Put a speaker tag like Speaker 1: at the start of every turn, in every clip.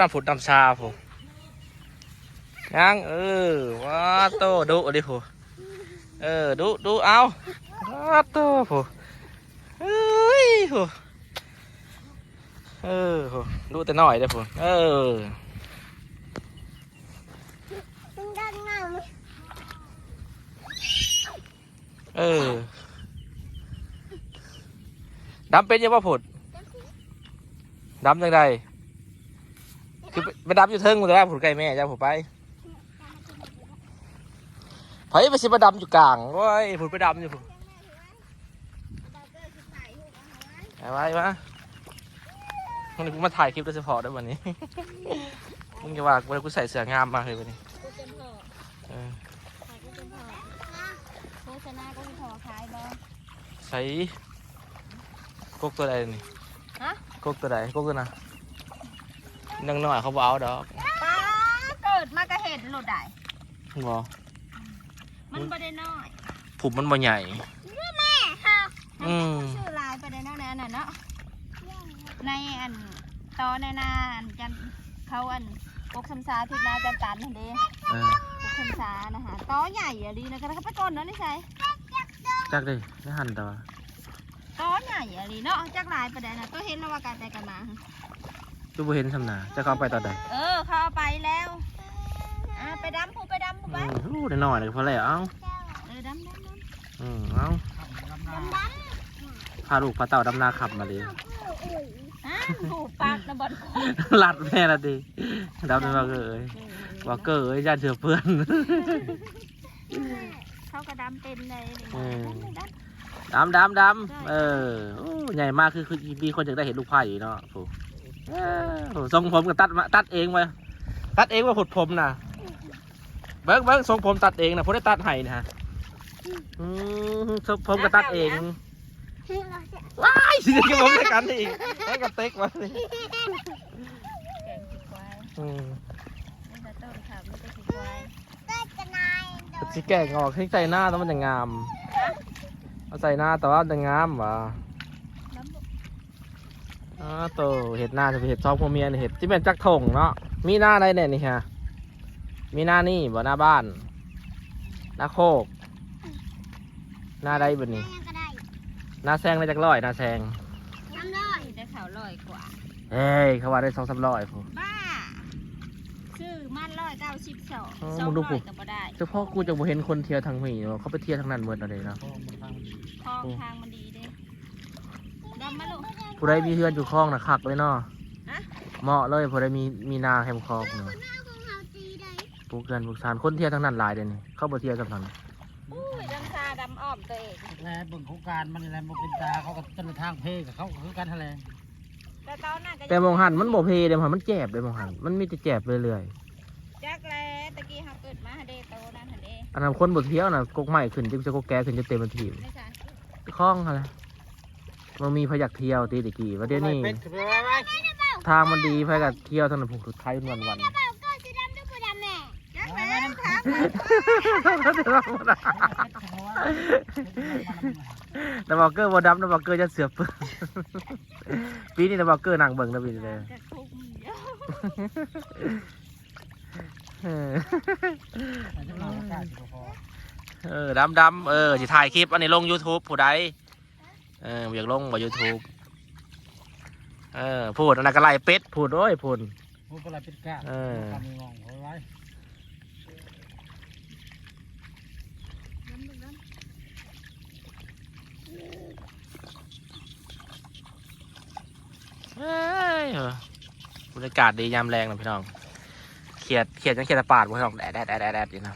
Speaker 1: ดำผุดดำชาผู้ยังเออว้าโตดุดิผู้เออดุดุเอาว้าโตผู้เฮ้ยผู้เออผู้ดุแต่น้อยเด้อผู้เออ
Speaker 2: ตึงดังงาม
Speaker 1: เออดำเป็นยังว่าผุดดำยังไง คือไปไปดำอยู่เทิงหมดแล้วผุดไก่แม่จ้าผุดไปไผไปสิมาดำอยู่กลางโอ้ยผุดไปดำอยู่ผุดไปไว้มาวันนี้กูมาถ่ายคลิปโดยเฉพาะด้วยวันนี้ มึงจะว่าวันนี้กูใส่เสื้องามมากเลยวันนี้
Speaker 2: กูเป็นพ่อ
Speaker 1: เออ
Speaker 2: ขายกูเป็นพ่อโฆษณาก็เป็นพ่อขายบ่
Speaker 1: ใส่กกตัวใดนี่
Speaker 2: ฮะ
Speaker 1: กกตัวใดกกตัวน่ะ นังหน่อยเขาบเอาดอก
Speaker 2: ป้าเกิดมากระเห็นหลุดได้
Speaker 1: บอ
Speaker 2: มันบ่ได้น้อย
Speaker 1: ผมมันบ่ใหญ่
Speaker 2: แม่ค่ะ
Speaker 1: อืม
Speaker 2: ชื่อลายไปได้น้อยนั่นน่ะเนาะในอันตอนในนาอันจันเขาอันปกคำสาทิศนาจันตันนั่นเด้
Speaker 1: เออ
Speaker 2: ปกคำสานะคะตอใหญ่อะดีนะกันเขาไปก่อนเนาะนี่ใช่
Speaker 1: จักเลยไม่หันแต่ว่า
Speaker 2: ตอใหญ่อะดีเนาะจักลายไปได้นะตัวเห็นแล้วว่าการไปกันมา
Speaker 1: จูบ่เห็นสำนาจะเข้าไปตอนใด
Speaker 2: เออเขาเอาไปแล้วอ่าไปดำผู้ไปดำผู้
Speaker 1: อื
Speaker 2: ไป
Speaker 1: มรู้ได้หน่อยเลยพอแล้วเอ้า
Speaker 2: เออดำดำดำ
Speaker 1: อืมเอ้า
Speaker 2: ดำด
Speaker 1: พาลูกพาเต่าดำนาขับมาดิำ
Speaker 2: อ่าผูปากนะบอล
Speaker 1: ลัดแม่ละดิดำเป็นว่าเกอเอ้ยว่าเกอเอ้ยญาติเชื่อเพื่อน
Speaker 2: เขาก็ดำเป็นเลย
Speaker 1: เออ
Speaker 2: ดำด
Speaker 1: ดำดำดำเออโอ้ใหญ่มากคือคือมีคนอยากได้เห็นลูกไผ่เนาะโอ้เออโอ้ ทรงผมก็ตัดมาตัดเองมาตัดเองมาผุดผมนะเบิ้งเบิ้งทรงผมตัดเองนะผมได้ตัดให้นะฮะอืมทรงผมก็ตัดเองว้ายสิกับผมด้วยกันอีกแล้วก็เต็กมาสิำ
Speaker 2: แกงขี้ควาย
Speaker 1: อืม
Speaker 2: นี่จะต้นค่ะไม่ใช่ขี้ควาย
Speaker 1: สิแกงออกให้ใส่หน้าแล้วมันจะงามเอาใส่หน้าแต่ว่ามันจะงามว่ะ
Speaker 2: น้ำบุ
Speaker 1: อ๋อโตเห็ดหน้าจะเป็นเห็ดซองพวเมียนี่เห็ดที่เป็นจักรถงเนาะมีหน้าอะไรเนี่ยนี่ฮะมีหน้านี่บ่หน้าบ้านหน้าโคกหน้าใดบ่นี่หน้าแซงได้จักร้อยหน้าแซง
Speaker 2: น้ำร้อยแต่เขาลอยกว่า
Speaker 1: เฮ้ยเขาว่าได้สองสามร้อยพู
Speaker 2: บ้าชื่อมันร้อยเก้าสิบสอง
Speaker 1: อ๋อ
Speaker 2: สอง
Speaker 1: มึงดู
Speaker 2: ร้
Speaker 1: กู
Speaker 2: อยก็บ่ได้
Speaker 1: เฉพาะกูจะบ่เห็นคนเที่ยวทางนี้เนาะเขาไปเที่ยวทางนั้นหมดอะไรเนาะ
Speaker 2: คลองทางมันดีเด้ดำมาลูก
Speaker 1: ผู้ใดมีเพื่อนอยู่คลองนะคักเลยเนาะ
Speaker 2: ฮะ
Speaker 1: เหมาะเลยผู้ใดมีมีนาแคมคลองเนาะปลูกเกินปลูกสานคนเที่ยวทางนั้นหลายเดี๋ยวนี้เข้าบ่เที่ยวกับทางนั้น
Speaker 2: อุ้ยดำชาดำอ้อมตัวเอง
Speaker 3: แล้วเบิ่งโครงการมันอะไรมันเป็นตาเขาก็ต้นทางเพกับเขาคือกันทะเล
Speaker 2: แต่ตอนนั้นก็
Speaker 1: แต่มองหันมันบ่เพเดมองหันมันแจบเลยมองหันมันมีแต่แจบเรื่อย
Speaker 2: จักแลตะกี้เขาเกิดมาเดโตนั่นหันเด้
Speaker 1: ๆอันนั้นคนบ่เที่ยวน่ะกกใหม่ขึ้นจึงจะกกแก่ขึ้นจะเต็มที
Speaker 2: ไม่ใช่
Speaker 1: คลองอะไร มันมีพยักเที่ยวตีตะกี้ว่าเดี๋ยวนี้
Speaker 3: เป็ดคือไว้ไว้
Speaker 1: ทางมันดีพยักเที่ยวทางนั้นผูกสุดท้ายวันวัน
Speaker 2: จักแลครับ
Speaker 1: แต่บอกเกอร์บ่ดำแต่บอกเกอร์จะเสือเปื้อนปีนี้แต่บอกเกอร์หนังเบิ่งนะปีนี้เลย
Speaker 2: จะคุมเยอะ
Speaker 1: เออ
Speaker 3: แต่ที่เราประกาศอยู่พอ
Speaker 1: เออดำดำเออจะถ่ายคลิปอันนี้ลง YouTube ผู้ใด เอออยากลงบ่ YouTube เออพูดอันนั้นก็ไล่เป็ดพูดโอ้ยพูด
Speaker 3: พูดอะไรเป็นกา
Speaker 1: เออ
Speaker 3: ทำงงไว้ไว้
Speaker 1: เอ้ยเออบรรยากาศดียามแรงนะพี่น้องเขียดเขียดยังเขียดแตะปาดพี่น้องแดดแดดแดดแดดแดดอยู่นะ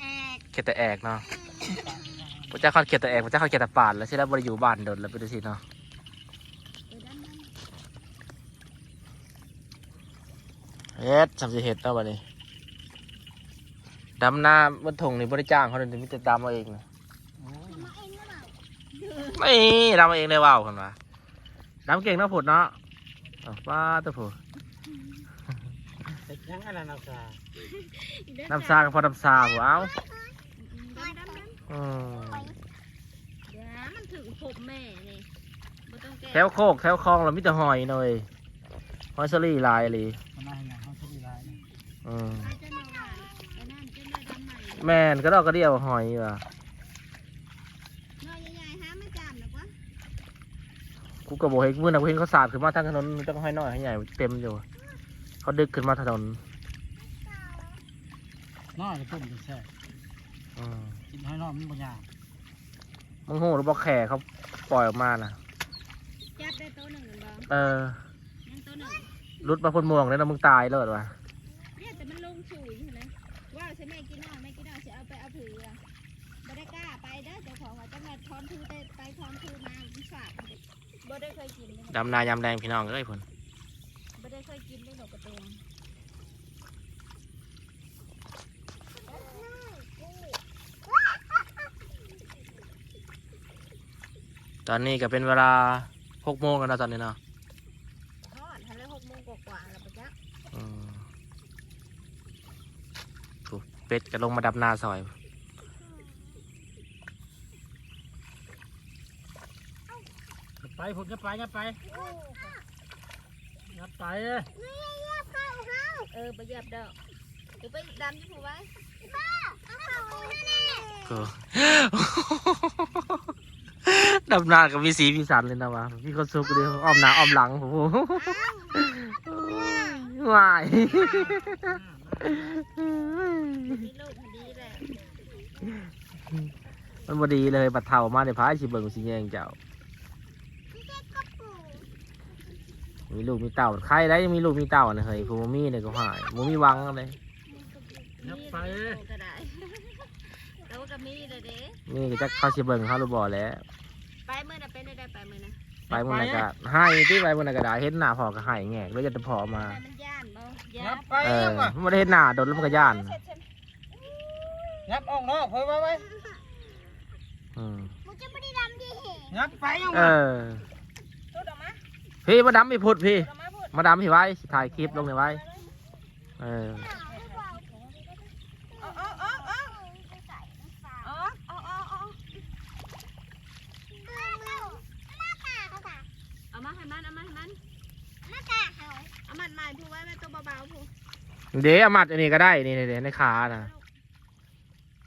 Speaker 2: แอก
Speaker 1: เขียดแต่แอกเนาะ พระเจ้าเขาเขียดแต่แอกพระเจ้าเขาเขียดแต่ปาดแล้วใช่แล้วบริอยู่บ้านโดนแล้วไปดูสิเนาะเฮ็ดสำสิเฮ็ดเอาบัดนี้ดำน้ำบนถงนี่บริจ้างเขาเลยมิจะดำเอาเองนะไม่ดำเอาเองเลยว่าวคนวะดำเก่งเนาะผุดเนาะอ้าวป้าตัวผุด
Speaker 3: เสร็จยังอะไรนะจ๊ะ
Speaker 1: น้ำซากับพอน้ำซาหัวเอา
Speaker 2: ดำดำดำ
Speaker 1: อืม
Speaker 2: เดี๋ยวมัน ถึงผมแม่นี่บ่ต้องแก้
Speaker 1: แถวโคกแถวคลองเรามิจะหอยหน่อยหอยสลีลายเลย
Speaker 3: มันน่าเห็นอย่างเขาชอบร้ายนะ
Speaker 1: อืม
Speaker 2: อาจจะนอนว่าไอ้นั่นจะได้ดำใหม่
Speaker 1: แม่นก็ดอกกระเดียวหอยว่ะ
Speaker 2: น้อยใหญ่ๆหาไม่จามหรอกวะ
Speaker 1: กูก็บอกให้มื่อนักเห็นเขาสาดขึ้นมาทางถนนจะให้น้อยให้ใหญ่เต็มอยู่เขาดึกขึ้นมาถนน
Speaker 3: น้อยจะต้มจะแซ่บ
Speaker 1: อืม
Speaker 3: กินให้น้อยมันบ่ยาก
Speaker 1: มึงโหหรือบอกแข่เขาปล่อยออกมาน่ะ
Speaker 2: จับได้โต๊ะหนึ่งหรือเปล่า
Speaker 1: เออ
Speaker 2: นั่นโต๊ะหนึ่ง
Speaker 1: รุดมาพ่นม่วงเลยนะมึงตายเลยว่ะ
Speaker 2: เนี่ยแต่มันลงฉุยใช่ไหมว่าใช่แม่กินน้อยแม่กินน้อยจะเอาไปเอาผืออะบ่ได้กล้าไปเด้อเจ้าของว่าจะมาทอนทือไปไปทอนทือมามันฝาดบ่ได้เคยกินเลย
Speaker 1: ดำนายำแดงพี่น้องเอ้ยพุ่น
Speaker 2: บ่ได้เคยกินได้หนกกระตุง
Speaker 1: ตอนนี้ก็เป็นเวลาหกโมงแล้วนะตอนนี้เนาะ
Speaker 2: ทอดทันเลยหกโมงกว่าๆแล้วปะจ๊ะ
Speaker 1: อืมถูกเป็ดก็ลงมาดับนาซอย
Speaker 3: อย่าไปผมจะไปอย่าไปอย่าไปเอ้ย
Speaker 2: เออไปเหยียบเด้อเดี๋ยวไปดำที่ผูไว้
Speaker 1: ก็ ดับนาก็มีสีมีสันเลยนะวะพี่คนสุกเดียวอ้อมหน้าอ้อมหลังผมวาย
Speaker 2: มีลูกพอดีแหละ
Speaker 1: มันบดีเลยบัดเท่ามาในพายสิเบิ่งสิแยงเจ้า มีลูกมีเต่าใครได้ยังมีลูกมีเต่าเนี่ยเฮ้ยผมมีเนี่ยก็หายผมมีวังเลย
Speaker 3: อย่าไปเอ้ย
Speaker 2: โตก็ได้โตก็มีเลยเด้
Speaker 1: นี่ก็จะเข้าสิเบิ่งเขาหรือบ่แล้ว
Speaker 2: ไปเมื่อน่ะเป็นได้ได้ไปเมื่อน่ะ
Speaker 1: ไปบนอากาศให้ที่ไปบนอากาศเห็นหน้าพอก็ให้แงกแล้วจะพอมา
Speaker 2: ไปมันย่านบ่
Speaker 3: อย่า
Speaker 2: ย่าน
Speaker 3: ไป
Speaker 1: เออ
Speaker 3: ยังวะ
Speaker 1: ไม่ได้เห็นหน้าโดนแล้วมันก็ย่าน
Speaker 3: ยับออกนอกเฮ้ยไว้ไว้
Speaker 1: อืม
Speaker 3: ยับไปยัง
Speaker 1: เอ
Speaker 3: วะ
Speaker 1: อ
Speaker 2: พูดออกมา
Speaker 1: พี่มาดำพี่พุดพี่
Speaker 2: พูดออกมาพูด
Speaker 1: มาดำพี่ไว้ถ่ายคลิปลงในไว้ เออ
Speaker 2: อ๋ออ๋ออ๋ออ๋ออ๋ออ๋ออ๋ออ๋อเอามาให้มันเอามาให้มัน เอามันใหม่พูดไว้แม่ตัวเบาๆพูด
Speaker 1: เดี๋ยวเอามัดอันนี้ก็ได้นี่นี่ในขาน่ะ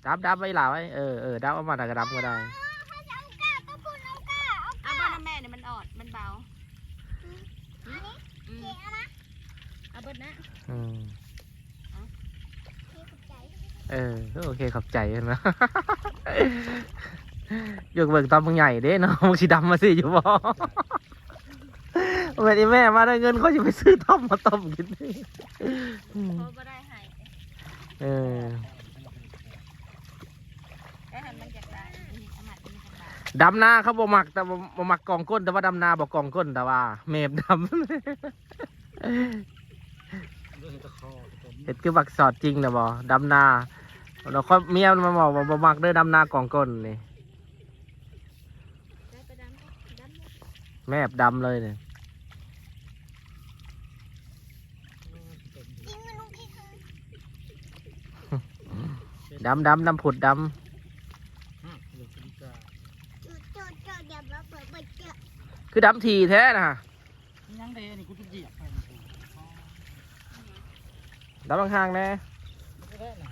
Speaker 1: ดับดับไว้หล่าไว้เออเออดับเอามัดอะไรก็ดับก็ได้
Speaker 2: เอาบ้านแม่เนี่ยมันออดมันเบาอืมเอาเบิดนะ
Speaker 1: อืมเออโอเคขอบใจนะยกเบิกตอนมึงใหญ่เด้เนาะมึงสีดำมาสิอยู่บ่ เมื่อนี้แม่มาได้เงินเขาจะไปซื้อต้มมาต้มกินอืม
Speaker 2: โทรบ่ได้ให้
Speaker 1: เออ
Speaker 2: ก็ให้มันจกได้อันนี้เอามัดมันาด
Speaker 1: ดำนาเขาบ่มักแต่บ่มักกองก้นแต่ว่าดำนาบอกกองก้นแต่ว่า เมฟด
Speaker 3: เรื่องตะคอตะคอำ
Speaker 1: เห็ดคือบักสอดจริงนะบ่ดำนาเราค่อยเมียมันมาบอกว่าบ่มักเด้อดำนากองก้นนี่
Speaker 2: ได้ไปดำก็ดำเลย
Speaker 1: แมบดำเลยเนี่ย ดำดำดำผุดด
Speaker 3: ฮะลูกกินกาำ
Speaker 1: คือดำทีแท้นะ
Speaker 3: ยังเดนี่กูจะเหยียบไปนะกู
Speaker 1: ดำข้างๆแน่
Speaker 3: ไม่ได้นะ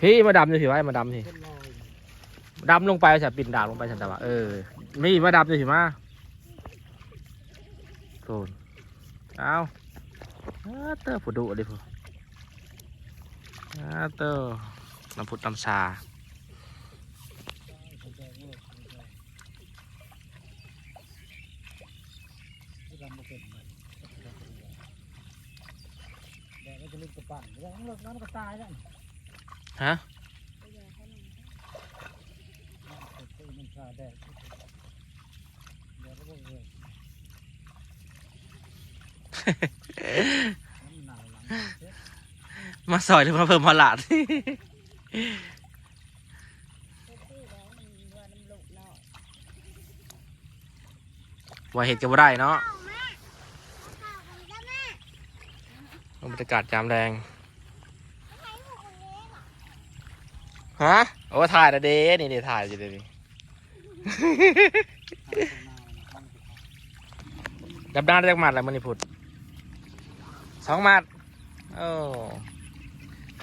Speaker 1: พี่มาดำอยู่สิไว้มาดำสิ
Speaker 3: เป็นรอย
Speaker 1: ดำลงไปจะปิ่นดาบลงไปฉันแต่ว่าเออมีมาดำอยู่สิมาโูน เอาเอาเตอร์ผุดดุดิพูเอเตอร์น้ำผุดน้ำชา
Speaker 3: ที่ด มา
Speaker 1: ซอยหรือมาเพิ่มพลาด
Speaker 2: ก็คือแล้วมันว่าน้ำลูกเนาะ
Speaker 1: ว่าเห็ดก็บ่ได้เนาะบรรยากาศจามแดงฮะโอ้ถ่ายนะเด้นี่นี่ถ่ายอยู่เดี๋ยวนี้ดับด้านได้จักหมัดแล้วมันนี่พุด สองมัดโอ้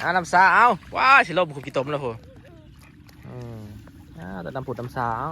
Speaker 1: อาน้ำสาวว้าสิลมขุมกี่ตมแล้วโหอืมอ่าแต่ดำผุดน้ำสาว